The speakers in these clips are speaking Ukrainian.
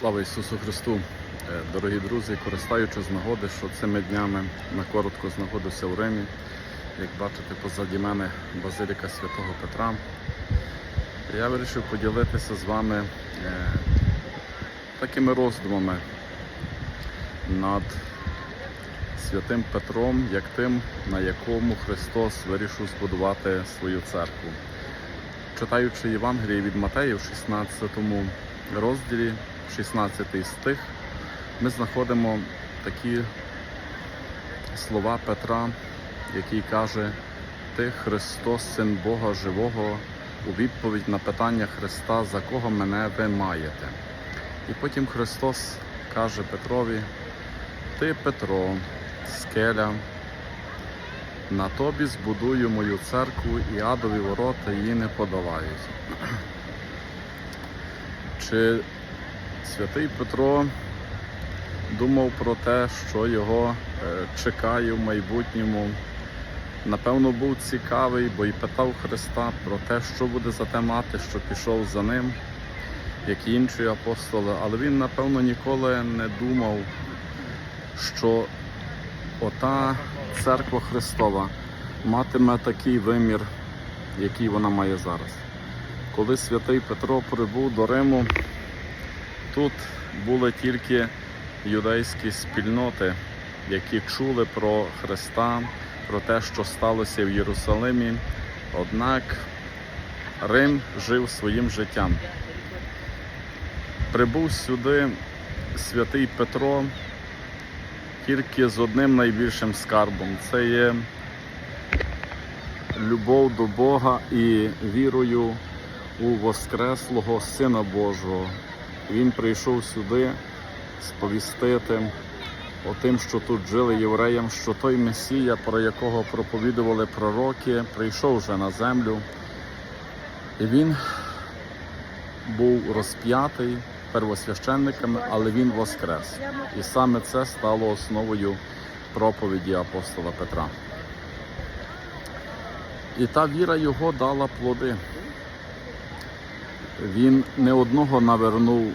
Слава Ісусу Христу! Е, Дорогі друзі, користаючись з нагоди, що цими днями на коротко знаходився в Римі. Як бачите, позаді мене Базиліка Святого Петра. Я вирішив поділитися з вами е, такими роздумами над святим Петром, як тим, на якому Христос вирішив збудувати свою церкву. Читаючи Євангеліє від Матея в 16 розділі, 16 стих, ми знаходимо такі слова Петра, який каже: Ти Христос, Син Бога Живого, у відповідь на питання Христа, за кого мене ви маєте. І потім Христос каже Петрові: Ти, Петро, скеля, на тобі збудую мою церкву і адові ворота її не подолають. Чи святий Петро думав про те, що його е, чекає в майбутньому? Напевно, був цікавий, бо й питав Христа про те, що буде за те мати, що пішов за ним, як і інші апостоли. Але він, напевно, ніколи не думав, що ота церква Христова матиме такий вимір, який вона має зараз. Коли святий Петро прибув до Риму, тут були тільки юдейські спільноти, які чули про Христа, про те, що сталося в Єрусалимі. Однак Рим жив своїм життям. Прибув сюди святий Петро тільки з одним найбільшим скарбом. Це є любов до Бога і вірою у Воскреслого Сина Божого. Він прийшов сюди сповістити отим, що тут жили євреям, що той Месія, про якого проповідували пророки, прийшов вже на землю. І він був розп'ятий первосвященниками, але він воскрес. І саме це стало основою проповіді апостола Петра. І та віра його дала плоди. Він не одного навернув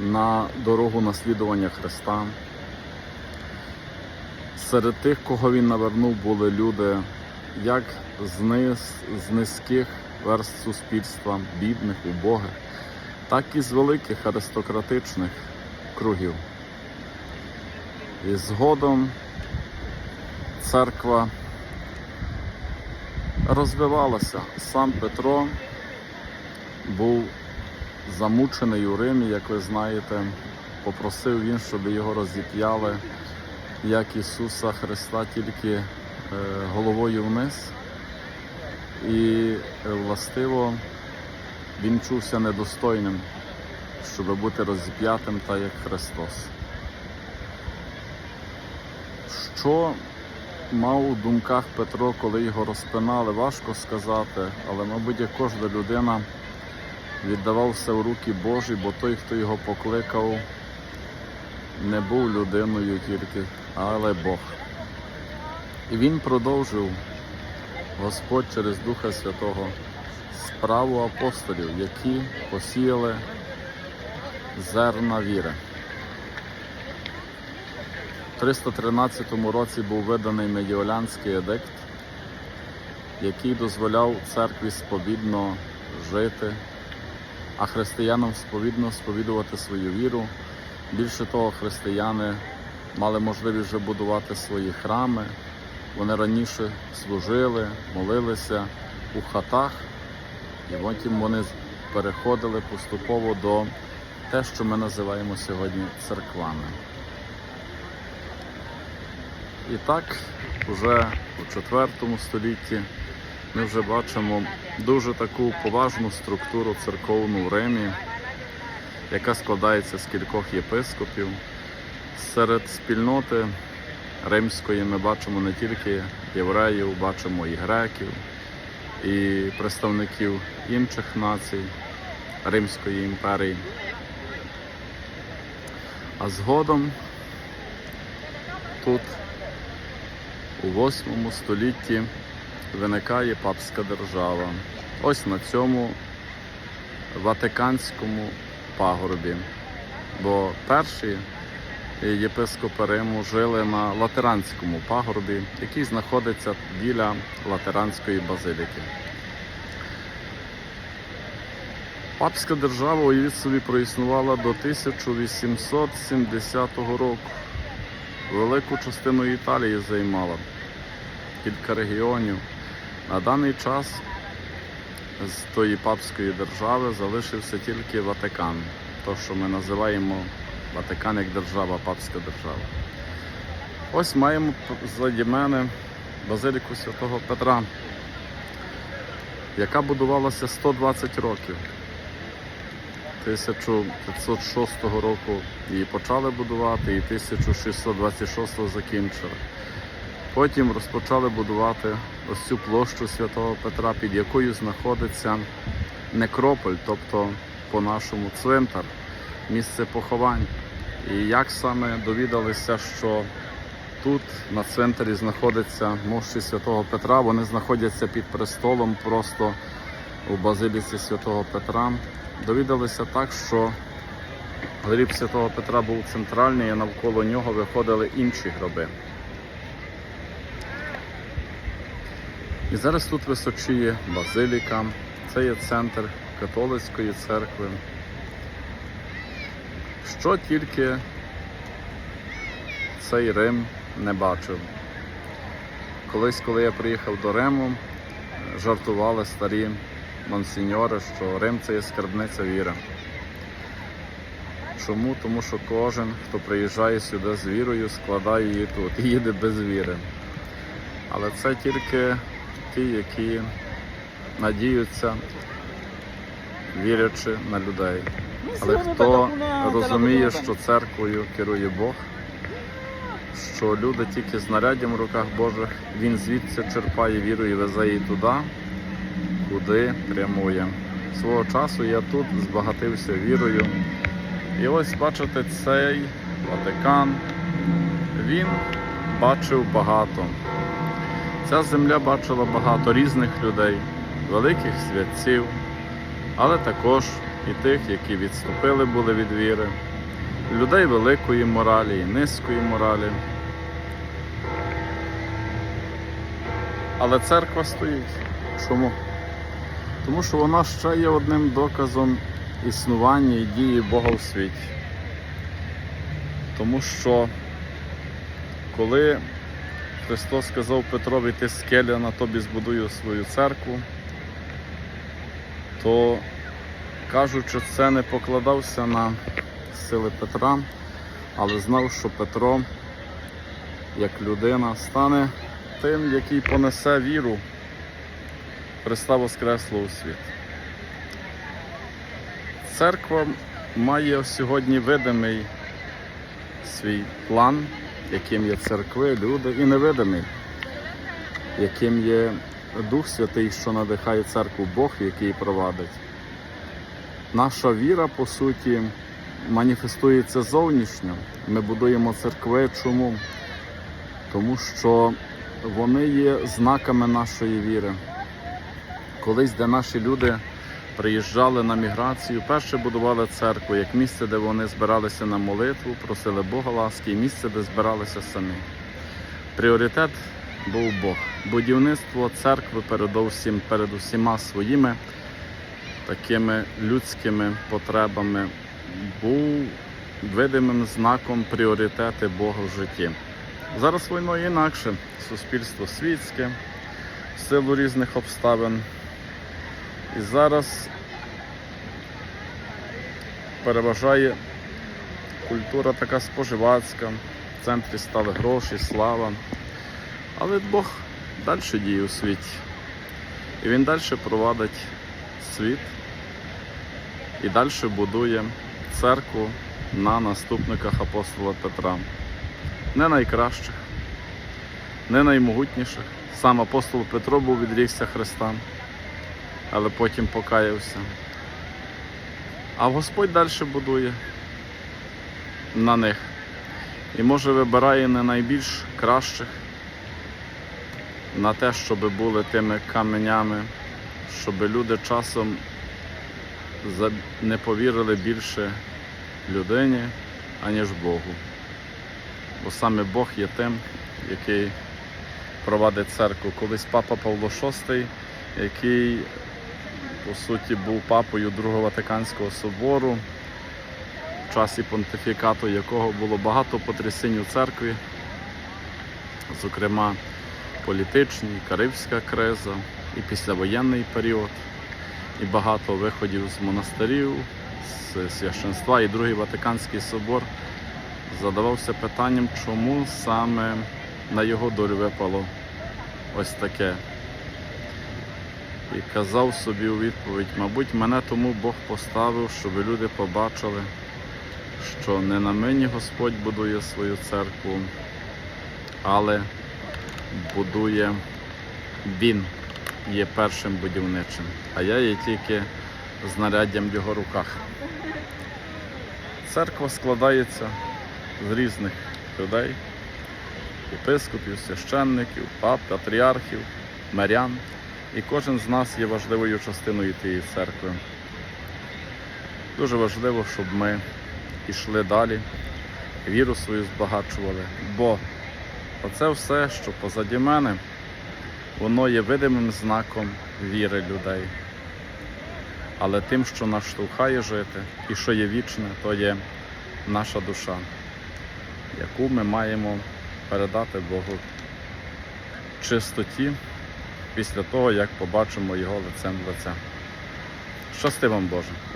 на дорогу наслідування Христа. Серед тих, кого він навернув, були люди як з, низ, з низьких верст суспільства, бідних, убогих, так і з великих аристократичних кругів. І згодом церква розвивалася. Сам Петро був замучений у Римі, як ви знаєте, попросив він, щоб його розіп'яли, як Ісуса Христа, тільки е, головою вниз. І е, властиво він чувся недостойним, щоб бути розіп'ятим так, як Христос. Що мав у думках Петро, коли його розпинали, важко сказати, але, мабуть, як кожна людина віддавав все в руки Божі, бо той, хто його покликав, не був людиною тільки, але Бог. І він продовжив Господь через Духа Святого справу апостолів, які посіяли зерна віри. У 313 році був виданий Медіолянський едикт, який дозволяв церкві сповідно жити, а християнам сповідно сповідувати свою віру. Більше того, християни мали можливість вже будувати свої храми. Вони раніше служили, молилися у хатах, і потім вони переходили поступово до те, що ми називаємо сьогодні церквами. І так, вже у 4 столітті ми вже бачимо дуже таку поважну структуру церковну в Римі, яка складається з кількох єпископів. Серед спільноти римської ми бачимо не тільки євреїв, бачимо і греків, і представників інших націй Римської імперії. А згодом тут у 8 столітті виникає папська держава. Ось на цьому Ватиканському пагорбі. бо перші єпископи Риму жили на Латеранському пагорбі, який знаходиться біля Латеранської базиліки. Папська держава, уявіть собі, проіснувала до 1870 року. Велику частину Італії займала, кілька регіонів. На даний час з тої папської держави залишився тільки Ватикан, то, що ми називаємо Ватикан як держава, папська держава. Ось маємо ззаді мене базиліку святого Петра, яка будувалася 120 років. 1506 року її почали будувати і 1626 закінчили. Потім розпочали будувати ось цю площу Святого Петра, під якою знаходиться некрополь, тобто по-нашому цвинтар, місце поховань. І як саме довідалися, що тут на цвинтарі знаходиться мощі Святого Петра, вони знаходяться під престолом просто у базиліці Святого Петра. Довідалися так, що гріб Святого Петра був центральний, а навколо нього виходили інші гроби. І зараз тут височіє базиліка, це є центр католицької церкви. Що тільки цей Рим не бачив. Колись, коли я приїхав до Риму, жартували старі монсеньори, що Рим це є скарбниця віри. Чому? Тому що кожен, хто приїжджає сюди з вірою, складає її тут і їде без віри. Але це тільки ті, які надіються, вірячи на людей. Але хто розуміє, що церквою керує Бог, що люди тільки з наряддям в руках Божих, він звідси черпає віру і везе її туди, куди прямує. Свого часу я тут збагатився вірою. І ось бачите, цей Ватикан, він бачив багато. Ця земля бачила багато різних людей, великих святців, але також і тих, які відступили були від віри, людей великої моралі і низької моралі. Але церква стоїть. Чому? Тому що вона ще є одним доказом існування і дії Бога в світі. Тому що коли Христос сказав Петрові, ти скеля на тобі збудую свою церкву, то кажучи, це не покладався на сили Петра, але знав, що Петро, як людина, стане тим, який понесе віру. Христа Воскреслого у світ. Церква має сьогодні видимий свій план, яким є церкви, люди, і невидимий, яким є Дух Святий, що надихає церкву Бог, який провадить. Наша віра, по суті, маніфестується зовнішньо. Ми будуємо церкви. Чому? Тому що вони є знаками нашої віри. Колись, де наші люди приїжджали на міграцію, перше будували церкву як місце, де вони збиралися на молитву, просили Бога ласки, і місце, де збиралися самі. Пріоритет був Бог. Будівництво церкви передовсім перед усіма своїми такими людськими потребами був видимим знаком пріоритети Бога в житті. Зараз війною інакше. Суспільство світське, в силу різних обставин. І зараз переважає культура така споживацька, в центрі стали гроші, слава. Але Бог далі діє у світі. І Він далі провадить світ і далі будує церкву на наступниках апостола Петра. Не найкращих, не наймогутніших. Сам апостол Петро був відрікся Христа, але потім покаявся. А Господь далі будує на них. І може вибирає не найбільш кращих на те, щоб були тими каменями, щоб люди часом не повірили більше людині, аніж Богу. Бо саме Бог є тим, який провадить церкву. Колись папа Павло VI, який по суті був папою Другого Ватиканського собору, в часі понтифікату якого було багато потрясінь у церкві, зокрема політичні, Карибська криза і післявоєнний період, і багато виходів з монастирів, з священства, і Другий Ватиканський собор задавався питанням, чому саме на його долю випало ось таке. І казав собі у відповідь, мабуть, мене тому Бог поставив, щоб люди побачили, що не на мені Господь будує свою церкву, але будує Він, є першим будівничим, а я є тільки знаряддям в його руках. Церква складається з різних людей, єпископів, священників, пап, патріархів, мирян. І кожен з нас є важливою частиною тієї церкви. Дуже важливо, щоб ми йшли далі, віру свою збагачували. Бо оце все, що позаді мене, воно є видимим знаком віри людей. Але тим, що нас штовхає жити і що є вічне, то є наша душа, яку ми маємо передати Богу чистоті після того, як побачимо його лицем в лице. Щасти вам Боже!